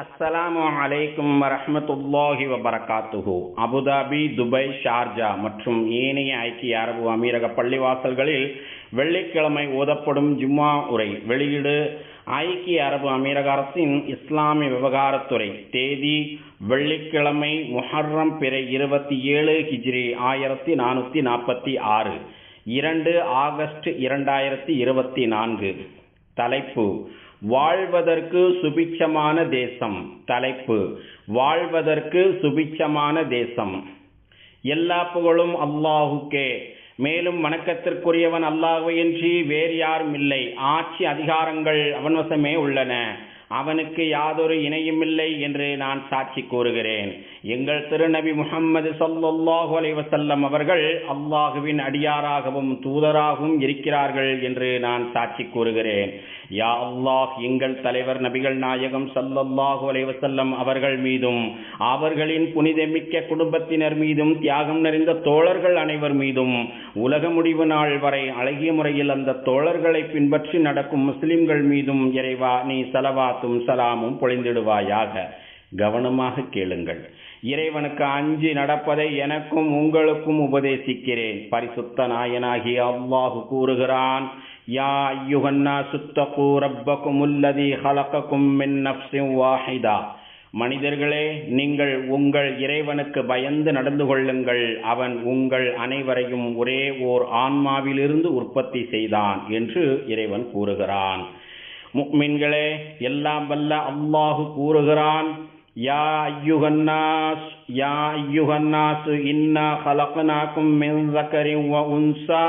அஸ்ஸலாமு அலைக்கும் வரஹ்மத்துல்லாஹி வபரகாத்துஹு. அபுதாபி துபை ஷார்ஜா மற்றும் ஏனைய ஐக்கிய அரபு அமீரக பள்ளிவாசல்களில் வெள்ளிக்கிழமை ஓதப்படும் ஜும்மா உரை வெளியீடு ஐக்கிய அரபு அமீரக அரசின் இஸ்லாமிய விவகாரத்துறை. தேதி வெள்ளிக்கிழமை முஹர்ரம் பிறை இருபத்தி ஏழு ஹிஜ்ரி ஆயிரத்தி நானூற்றி நாற்பத்தி ஆறு. இரண்டு ஆகஸ்ட் இரண்டாயிரத்தி இருபத்தி நான்கு. தலைப்பு வாழ்வதற்கு சுபிட்சமான தேசம் தலைப்பு. வாழ்வதற்கு சுபிட்சமான தேசம். எல்லா புகழும் அல்லாஹுக்கே. மேலும் வணக்கத்திற்குரியவன் அல்லாஹுவையின்றி வேறு யாரும் இல்லை. ஆட்சி அதிகாரங்கள் அவன் வசமே உள்ளன. அவனுக்கு யாதொரு இணையுமில்லை என்று நான் சாட்சி கூறுகிறேன். எங்கள் திருநபி முகம்மது சொல்லல்லாஹு அலைவசல்லம் அவர்கள் அல்லாஹுவின் அடியாராகவும் தூதராகவும் இருக்கிறார்கள் என்று நான் சாட்சி கூறுகிறேன். யா அல்லாஹ் எங்கள் தலைவர் நபிகள் நாயகம் சல்லல்லாஹு அலைவசல்லம் அவர்கள் மீதும் அவர்களின் புனிதமிக்க குடும்பத்தினர் மீதும் தியாகம் நிறைந்த தோழர்கள் அனைவர் மீதும் உலக முடிவு நாள் வரை அழகிய முறையில் அந்த தோழர்களை பின்பற்றி நடக்கும் முஸ்லிம்கள் மீதும் இறைவா நீ சலவாத்தும் சலாமும் பொழிந்திடுவாயாக. கவனமாக கேளுங்கள். இறைவனுக்கு அஞ்சி நடப்பதை எனக்கும் உங்களுக்கும் உபதேசிக்கிறேன். பரிசுத்த நாயனாகி அவ்வாஹு கூறுகிறான் யா ஐயுகன்னா சுத்தகு ரப்பக்கும் உள்ளதி ஹலக்கக்கும் மின் வாஹிதா. மனிதர்களே நீங்கள் உங்கள் இறைவனுக்கு பயந்து நடந்து கொள்ளுங்கள். அவன் உங்கள் அனைவரையும் ஒரே ஓர் ஆன்மாவிலிருந்து உற்பத்தி செய்தான் என்று இறைவன் கூறுகிறான். முக்மின்களே எல்லாம் வல்ல அல்லாஹு கூறுகிறான் யா ஐயுகன்னாஸ் யா ஐயுகன்னாஸ் இன்னா خلقناكم من ذكر وأنثى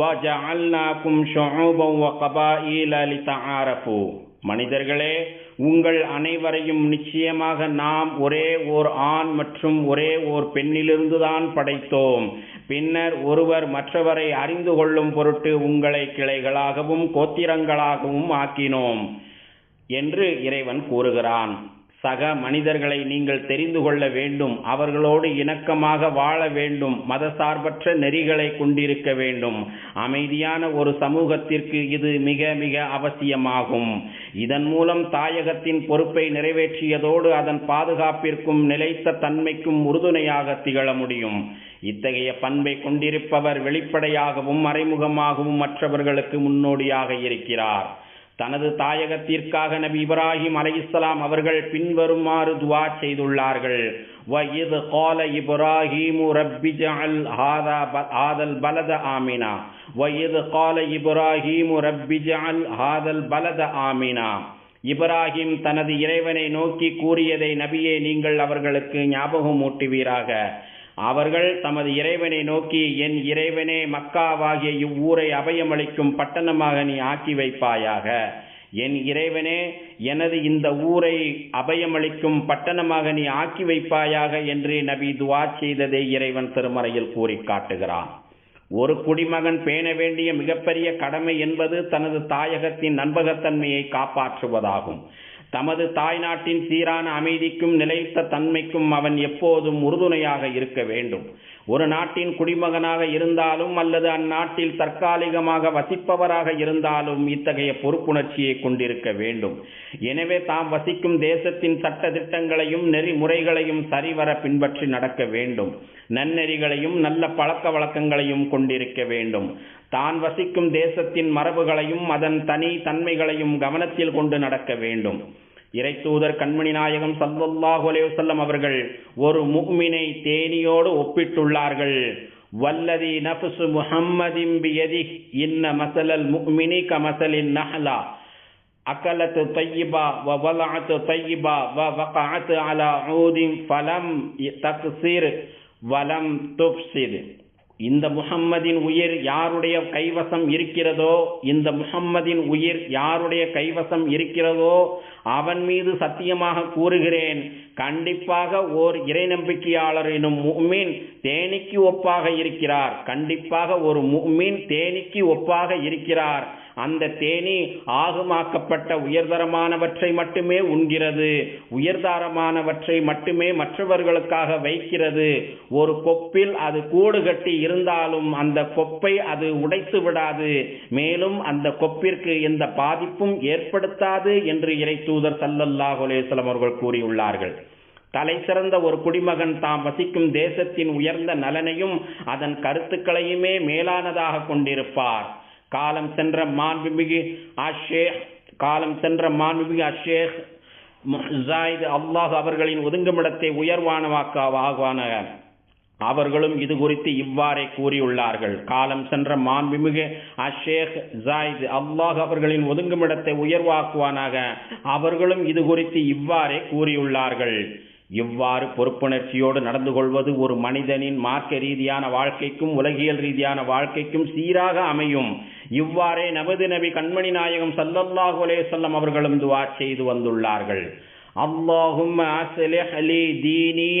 وجعلناكم شعوبا وقبائل لتعارفوا மனிதர்களே உங்கள் அனைவரையும் நிச்சயமாக நாம் ஒரே ஓர் ஆண் மற்றும் ஒரே ஓர் பெண்ணிலிருந்துதான் படைத்தோம். பின்னர் ஒருவர் மற்றவரை அறிந்து கொள்ளும் பொருட்டு உங்களை கிளைகளாகவும் கோத்திரங்களாகவும் ஆக்கினோம் என்று இறைவன் கூறுகிறான். சக மனிதர்களை நீங்கள் தெரிந்து கொள்ள வேண்டும். அவர்களோடு இணக்கமாக வாழ வேண்டும். மதசார்பற்ற நெறிகளை கொண்டிருக்க வேண்டும். அமைதியான ஒரு சமூகத்திற்கு இது மிக மிக அவசியமாகும். இதன் மூலம் தாயகத்தின் பொறுப்பை நிறைவேற்றியதோடு அதன் பாதுகாப்பிற்கும் நிலைத்த தன்மைக்கும் உறுதுணையாக திகழ முடியும். இத்தகைய பண்பை கொண்டிருப்பவர் வெளிப்படையாகவும் மறைமுகமாகவும் மற்றவர்களுக்கு முன்னோடியாக இருக்கிறார். தனது தாயகத்திற்காக நபி இப்ராஹிம் அலைஹிஸ்ஸலாம் அவர்கள் பின்வருமாறு துவா செய்துள்ளார்கள் وَإِذْ قَالَ إِبْرَاهِيمُ رَبِّ اجْعَلْ هَذَا هَذَا الْبَلَدَ آمِنًا وَإِذْ قَالَ إِبْرَاهِيمُ رَبِّ اجْعَلْ هَذَا الْبَلَدَ آمِنًا இப்ராஹிம் தனது இறைவனை நோக்கி கூறியதை நபியே நீங்கள் அவர்களுக்கு ஞாபகம் ஊட்டுவீராக அவர்கள் தமது இறைவனை நோக்கி என் இறைவனே மக்காவாகிய இவ்வூரை அபயமளிக்கும் பட்டணமாக நீ ஆக்கி வைப்பாயாக. என் இறைவனே எனது இந்த ஊரை அபயமளிக்கும் பட்டணமாக நீ ஆக்கி வைப்பாயாக என்று நபி துவா செய்ததை இறைவன் திருமறையில் கூறி காட்டுகிறான். ஒரு குடிமகன் பேண வேண்டிய மிகப்பெரிய கடமை என்பது தனது தாயகத்தின் நண்பகத்தன்மையை காப்பாற்றுவதாகும். தமது தாய்நாட்டின் சீரான அமைதிக்கும் நிலைத்த தன்மைக்கும் அவன் எப்போதும் உறுதுணையாக இருக்க வேண்டும். ஒரு நாட்டின் குடிமகனாக இருந்தாலும் அல்லது அந்நாட்டில் தற்காலிகமாக வசிப்பவராக இருந்தாலும் இத்தகைய பொறுப்புணர்ச்சியை கொண்டிருக்க வேண்டும். எனவே தாம் வசிக்கும் தேசத்தின் சட்ட திட்டங்களையும் நெறிமுறைகளையும் சரிவர பின்பற்றி நடக்க வேண்டும். நன்னெறிகளையும் நல்ல பழக்க வழக்கங்களையும் கொண்டிருக்க வேண்டும். தான் வசிக்கும் தேசத்தின் மரபுகளையும் அதன் தனி தன்மைகளையும் கவனத்தில் கொண்டு நடக்க வேண்டும். இறை தூதர் கண்மணி நாயகம் சல்லல்லாஹு அலைவசல்லம் அவர்கள் ஒரு முக்மினை தேனியோடு ஒப்பிட்டுள்ளார்கள். வல்லதி நஃபுசு முஹம்மதின் பியதி இன்ன மசலல் முக்மினி கமசலின் நஹலா. அக்கலத்து தையிபா வ வலாத்து தையிபா வ வகாத்து அலா ஊதின் ஃபலம் தக்சீர் வலம் துப்சிர் இந்த முகம்மதின் உயிர் யாருடைய கைவசம் இருக்கிறதோ இந்த முகம்மதின் உயிர் யாருடைய கைவசம் இருக்கிறதோ அவன் மீது சத்தியமாக கூறுகிறேன். கண்டிப்பாக ஓர் இறை நம்பிக்கையாளர் எனும் முக்மீன் தேனிக்கு ஒப்பாக இருக்கிறார். கண்டிப்பாக ஒரு முக்மீன் தேனிக்கு ஒப்பாக இருக்கிறார். அந்த தேனி ஆகுமாக்கப்பட்ட உயர்தரமானவற்றை மட்டுமே உண்கிறது. உயர்தரமானவற்றை மட்டுமே மற்றவர்களுக்காக வைக்கிறது. ஒரு கொப்பில் அது கூடு கட்டி இருந்தாலும் அந்த கொப்பை அது உடைத்து விடாது. மேலும் அந்த கொப்பிற்கு எந்த பாதிப்பும் ஏற்படுத்தாது என்று இறை தூதர் சல்லல்லாஹு அவர்கள் கூறியுள்ளார்கள். தலை சிறந்த ஒரு குடிமகன் தாம் வசிக்கும் தேசத்தின் உயர்ந்த நலனையும் அதன் கருத்துக்களையுமே மேலானதாக கொண்டிருப்பார். காலம் சென்ற மாண்புமிகு அஷேக் காலம் சென்ற மாண்புமிகு அஷேக் ஜாயித் அல்லாஹ் அவர்களின் ஒதுங்குமிடத்தை உயர்வானவாக்காவான அவர்களும் இது குறித்து இவ்வாறே கூறியுள்ளார்கள். காலம் சென்ற மாண்புமிகு அஷேக் ஜாயித் அல்லாஹ் அவர்களின் ஒதுங்குமிடத்தை உயர்வாக்குவானாக அவர்களும் இது குறித்து இவ்வாறே கூறியுள்ளார்கள். இவ்வாறு பொறுப்புணர்ச்சியோடு நடந்து கொள்வது ஒரு மனிதனின் மார்க்க ரீதியான வாழ்க்கைக்கும் உலகியல் ரீதியான வாழ்க்கைக்கும் சீராக அமையும் இவ்வாறே நமது நபி கண்மணி நாயகம் சல்லல்லாஹு அலேசல்லம் அவர்களும் துவா செய்து வந்துள்ளார்கள் அல்லாஹும் அலி தீனி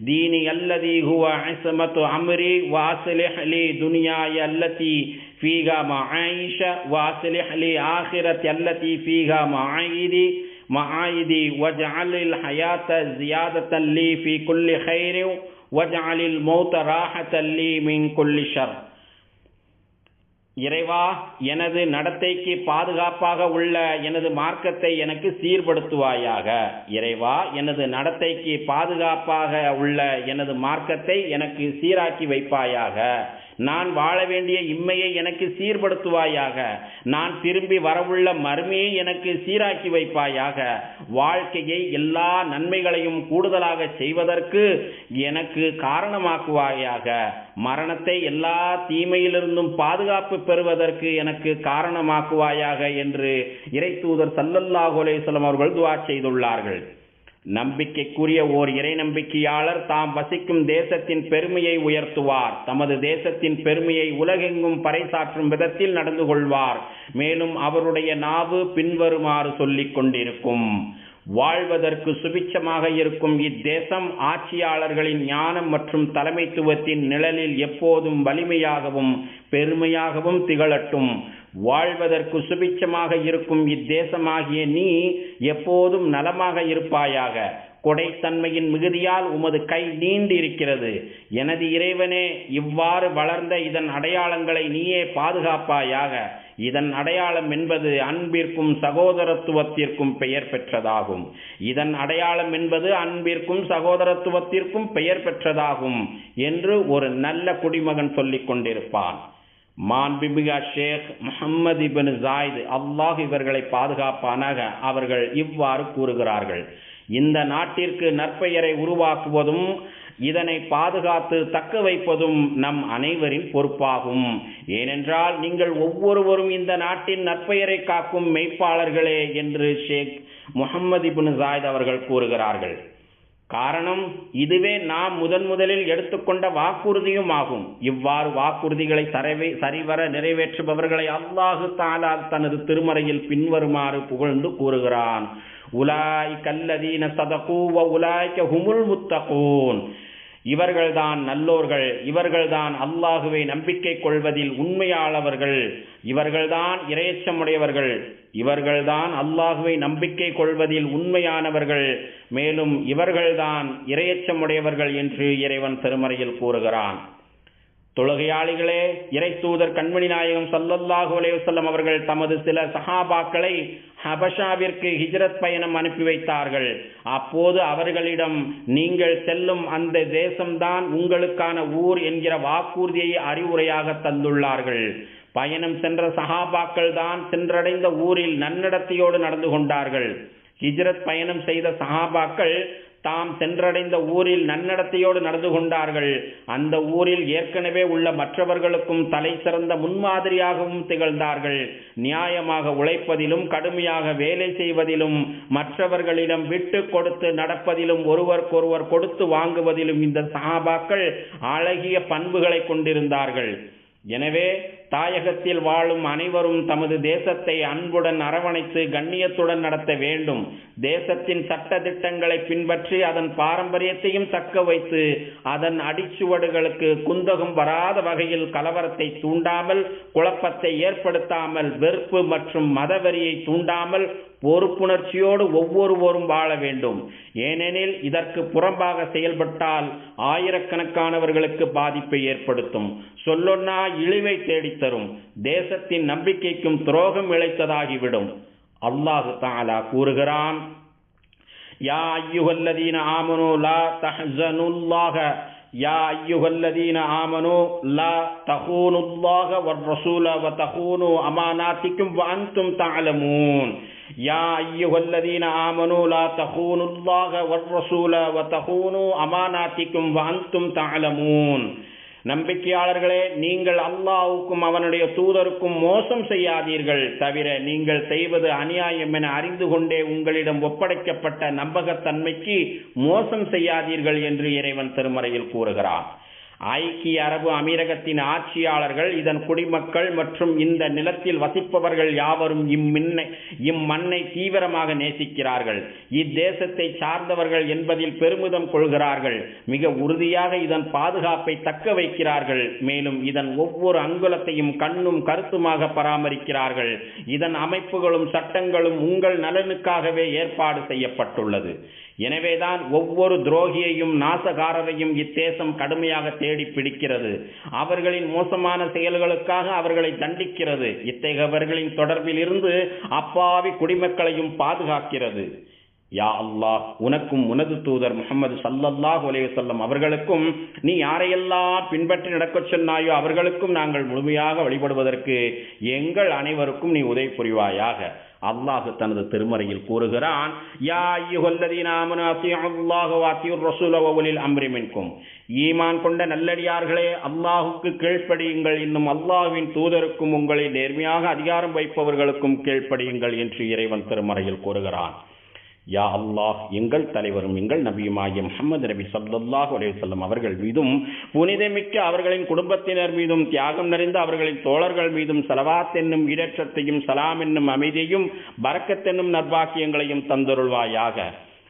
ديني الذي هو عصمة أمري وأصلح لي دنياي التي فيها معايش وأصلح لي آخرتي التي فيها معايدي معايدي واجعل الحياة زيادة لي في كل خير واجعل الموت راحة لي من كل شر இறைவா எனது நடத்தைக்கு பாதுகாப்பாக உள்ள எனது மார்க்கத்தை எனக்கு சீர்படுத்துவாயாக இறைவா எனது நடத்தைக்கு பாதுகாப்பாக உள்ள எனது மார்க்கத்தை எனக்கு சீராக்கி வைப்பாயாக நான் வாழ வேண்டிய இம்மையை எனக்கு சீர்படுத்துவாயாக. நான் திரும்பி வரவுள்ள மறுமையை எனக்கு சீராக்கி வைப்பாயாக. வாழ்க்கையை எல்லா நன்மைகளையும் கூடுதலாக செய்வதற்கு எனக்கு காரணமாக்குவாயாக. மரணத்தை எல்லா தீமையிலிருந்தும் பாதுகாப்பு பெறுவதற்கு எனக்கு காரணமாக்குவாயாக என்று இறை தூதர் சல்லல்லாஹு அவர்கள் துவா செய்துள்ளார்கள். நம்பிக்கைக்குரிய ஓர் இறை நம்பிக்கையாளர் தாம் வசிக்கும் தேசத்தின் பெருமையை உயர்த்துவார். தமது தேசத்தின் பெருமையை உலகெங்கும் பறைசாற்றும் விதத்தில் நடந்து கொள்வார். மேலும் அவருடைய நாவு பின்வருமாறு சொல்லிக் கொண்டிருக்கும். வாழ்வதற்கு சுபிச்சமாக இருக்கும் இத்தேசம் ஆட்சியாளர்களின் ஞானம் மற்றும் தலைமைத்துவத்தின் நிழலில் எப்போதும் வலிமையாகவும் பெருமையாகவும் திகழட்டும். வாழ்வதற்கு சுபிச்சமாக இருக்கும் இத்தேசமாகிய நீ எப்போதும் நலமாக இருப்பாயாக. கொடைத்தன்மையின் மிகுதியால் உமது கை நீண்டிருக்கிறது. எனது இறைவனே இவ்வாறு வளர்ந்த இதன் அடையாளங்களை நீயே பாதுகாப்பாயாக. இதன் அடையாளம் என்பது அன்பிற்கும் சகோதரத்துவத்திற்கும் பெயர் பெற்றதாகும். இதன் அடையாளம் என்பது அன்பிற்கும் சகோதரத்துவத்திற்கும் பெயர் பெற்றதாகும் என்று ஒரு நல்ல குடிமகன் சொல்லிக் கொண்டிருப்பான். மான்பிபிகா ஷேக் முகமது இபின் ஜாயித் அல்லாஹ் இவர்களை பாதுகாப்பானாக அவர்கள் இவ்வாறு கூறுகிறார்கள். இந்த நாட்டிற்கு நற்பெயரை உருவாக்குவதும் இதனை பாதுகாத்து தக்க வைப்பதும் நம் அனைவரின் பொறுப்பாகும். ஏனென்றால் நீங்கள் ஒவ்வொருவரும் இந்த நாட்டின் நற்பெயரை காக்கும் மெய்ப்பாளர்களே என்று ஷேக் முகமது இபின் ஜாயித் அவர்கள் கூறுகிறார்கள். காரணம் இதுவே நாம் முதன் முதலில் எடுத்துக்கொண்ட வாக்குறுதியும் ஆகும். இவ்வாறு வாக்குறுதிகளை சரிவே சரிவர நிறைவேற்றுபவர்களை அல்லாஹு தாலா தனது திருமறையில் பின்வருமாறு புகழ்ந்து கூறுகிறான். உலாய் கல்லதீன வ உலாய்க்க ஹுமுல் முத்தகூன். இவர்கள்தான் நல்லோர்கள் இவர்கள்தான் அல்லாஹுவை நம்பிக்கை கொள்வதில் உண்மையாளவர்கள். இவர்கள்தான் இரையச்சமுடையவர்கள் இவர்கள்தான் அல்லாஹுவை நம்பிக்கை கொள்வதில் உண்மையானவர்கள். மேலும் இவர்கள்தான் இரையச்சமுடையவர்கள் என்று இறைவன் திருமறையில் கூறுகிறான். தொழுகையாளிகளே இறை தூதர் கண்மணி நாயகம் சல்லல்லாஹு அலைவசல்லம் அவர்கள் தமது சில சஹாபாக்களை ஹபஷாவிற்கு ஹிஜ்ரத் பயணம் அனுப்பி வைத்தார்கள். அப்போது அவர்களிடம் நீங்கள் செல்லும் அந்த தேசம்தான் உங்களுக்கான ஊர் என்கிற வாக்குறுதியை அறிவுரையாக தந்துள்ளார்கள். பயணம் சென்ற சஹாபாக்கள் தான் சென்றடைந்த ஊரில் நன்னடத்தையோடு நடந்து கொண்டார்கள். ஹிஜ்ரத் பயணம் செய்த சஹாபாக்கள் தாம் சென்றடைந்த ஊரில் நன்னடத்தையோடு நடந்து கொண்டார்கள். அந்த ஊரில் ஏற்கனவே உள்ள மற்றவர்களுக்கும் தலை சிறந்த முன்மாதிரியாகவும் திகழ்ந்தார்கள். நியாயமாக உழைப்பதிலும் கடுமையாக வேலை செய்வதிலும் மற்றவர்களிடம் விட்டு கொடுத்து நடப்பதிலும் ஒருவருக்கொருவர் கொடுத்து வாங்குவதிலும் இந்த சஹாபாக்கள் அழகிய பண்புகளை கொண்டிருந்தார்கள். எனவே தாயகத்தில் வாழும் அனைவரும் தமது தேசத்தை அன்புடன் அரவணைத்து கண்ணியத்துடன் நடத்த வேண்டும். தேசத்தின் சட்ட திட்டங்களை பின்பற்றி அதன் பாரம்பரியத்தையும் தக்க வைத்து அதன் அடிச்சுவடுகளுக்கு குந்தகம் வராத வகையில் கலவரத்தை தூண்டாமல் குழப்பத்தை ஏற்படுத்தாமல் வெறுப்பு மற்றும் மதவெறியை தூண்டாமல் பொறுப்புணர்ச்சியோடு ஒவ்வொருவரும் வாழ வேண்டும். ஏனெனில் இதற்கு புறம்பாக செயல்பட்டால் ஆயிரக்கணக்கானவர்களுக்கு பாதிப்பை ஏற்படுத்தும். சொல்லொன்னா இழிவை தரும். தேசத்தின் நம்பிக்கைக்கும் துரோகம் இழைத்ததாகிவிடும். அல்லாஹு தாலா கூறுகிறான் யா ஐயுகல்லதீன ஆமனு லா தஹனுல்லாக யா ஐயுகல்லதீன ஆமனு லா தஹூனுல்லாஹ வர் ரசூல வ தஹூனு அமானாத்திக்கும் வ அன்தும் தஅலமூன். யா ஐயுகல்லதீன ஆமனு லா தஹூனுல்லாஹ வர் ரசூல வ தஹூனு அமானாத்திக்கும் வ அன்தும் தஅலமூன். நம்பிக்கையாளர்களே நீங்கள் அல்லாவுக்கும் அவனுடைய தூதருக்கும் மோசம் செய்யாதீர்கள். தவிர நீங்கள் செய்வது அநியாயம் என அறிந்து கொண்டே உங்களிடம் ஒப்படைக்கப்பட்ட நம்பகத்தன்மைக்கு மோசம் செய்யாதீர்கள் என்று இறைவன் திருமறையில் கூறுகிறார் ஐக்கிய அரபு அமீரகத்தின் ஆட்சியாளர்கள் இதன் குடிமக்கள் மற்றும் இந்த நிலத்தில் வசிப்பவர்கள் யாவரும் இம்மின்னை இம்மண்ணை தீவிரமாக நேசிக்கிறார்கள். இத்தேசத்தை சார்ந்தவர்கள் என்பதில் பெருமிதம் கொள்கிறார்கள். மிக உறுதியாக இதன் பாதுகாப்பை தக்க வைக்கிறார்கள். மேலும் இதன் ஒவ்வொரு அங்குலத்தையும் கண்ணும் கருத்துமாக பராமரிக்கிறார்கள். இதன் அமைப்புகளும் சட்டங்களும் உங்கள் நலனுக்காகவே ஏற்பாடு செய்யப்பட்டுள்ளது. எனவேதான் ஒவ்வொரு துரோகியையும் நாசகாரரையும் இத்தேசம் கடுமையாக தேடி பிடிக்கிறது. அவர்களின் மோசமான செயல்களுக்காக அவர்களை தண்டிக்கிறது. இத்தகையவர்களின் தொடர்பில் இருந்து அப்பாவி குடிமக்களையும் பாதுகாக்கிறது. யா அல்லாஹ் உனக்கும் உனது தூதர் முகமது சல்லல்லாஹ் உலேசல்லம் அவர்களுக்கும் நீ யாரையெல்லாம் பின்பற்றி நடக்கச் சொன்னாயோ அவர்களுக்கும் நாங்கள் முழுமையாக வழிபடுவதற்கு எங்கள் அனைவருக்கும் நீ உதவி புரிவாயாக. அல்லாஹ் தனது திருமறையில் கூறுகிறான் யா ஈமான் கொண்ட நல்லடியார்களே அல்லாஹுக்கு கீழ்ப்படியுங்கள் இன்னும் அல்லாஹுவின் தூதருக்கும் உங்களை நேர்மையாக அதிகாரம் வைப்பவர்களுக்கும் கீழ்ப்படியுங்கள் என்று இறைவன் திருமறையில் கூறுகிறான். யா அல்லாஹ் எங்கள் தலைவரும் எங்கள் நபியுமாகிய முகமது நபி சல்லாஹூ அலையுசல்லம் அவர்கள் மீதும் புனிதமிக்க அவர்களின் குடும்பத்தினர் மீதும் தியாகம் நிறைந்த அவர்களின் தோழர்கள் மீதும் சலவாத் என்னும் ஈடற்றத்தையும் சலாம் என்னும் அமைதியையும் பறக்கத்தென்னும் நர்பாக்கியங்களையும் தந்தருள்வாயாக.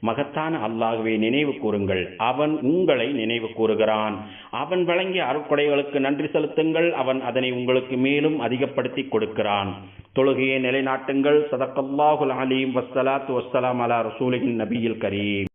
மகத்தான அல்லாஹுவை நினைவு கூறுங்கள். அவன் உங்களை நினைவு கூறுகிறான். அவன் வழங்கிய அருட்கொடைகளுக்கு நன்றி செலுத்துங்கள். அவன் அதனை உங்களுக்கு மேலும் அதிகப்படுத்தி கொடுக்கிறான். தொழுகையை நிலைநாட்டுங்கள். சதக்கல்லாஹுல் அலீம். வஸ்ஸலாத்து வசலாம் அலா ரசூலின் நபியில் கரீம்.